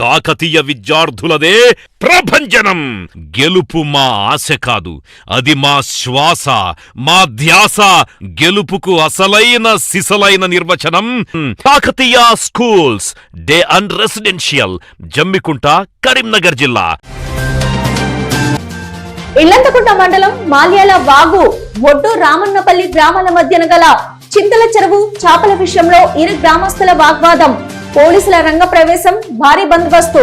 కాకతీయ విద్యార్థులదే ప్రభంజనం. గెలుపు మా ఆశ కాదు అది మా శ్వాస మా ధ్యాస. గెలుపుకు అసలైన సిసలైన నిర్వచనం Kakatiya schools day and residential Jammikunta Karimnagar జిల్లా. ఇల్లంతకుంట మండలం మాల్యాల వాగు ఒడ్డు రామన్నపల్లి గ్రామాల మధ్యన గల చింతల చెరువు చాపల విషయంలో ఇరు గ్రామస్తుల వాగ్వాదం. పోలీసుల రంగ ప్రవేశం భారీ బందోబస్తు.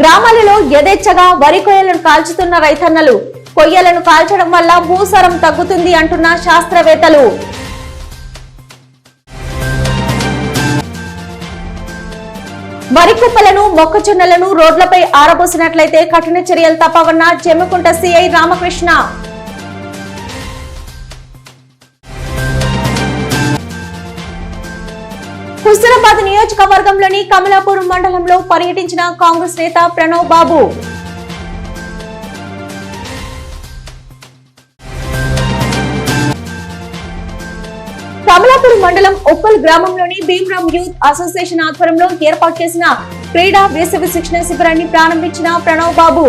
గ్రామాలలో యథేచ్ఛగా వరి కొయ్యలను కాల్చుతున్న రైతన్నలు. కొయ్యలను కాల్చడం వల్ల భూసారం తగ్గుతుంది అంటున్న శాస్త్రవేత్తలు. వరి కుప్పలను మొక్కజొన్నలను రోడ్లపై ఆరబోసినట్లయితే కఠిన చర్యలు తప్పవన్న జమ్మికుంట సిఐ రామకృష్ణ. హుస్నాబాద్ నియోజకవర్గంలోని కమలాపూర్ మండలంలో పర్యటించిన కాంగ్రెస్ నేత ప్రణవ్ బాబు. కమలాపూర్ మండలం ఉప్పల్ గ్రామంలోని భీమరామ్ యూత్ అసోసియేషన్ ఆధ్వర్యంలో ఏర్పాటు చేసిన క్రీడా వేసవి శిక్షణ శిబిరాన్ని ప్రారంభించిన ప్రణవ్ బాబు.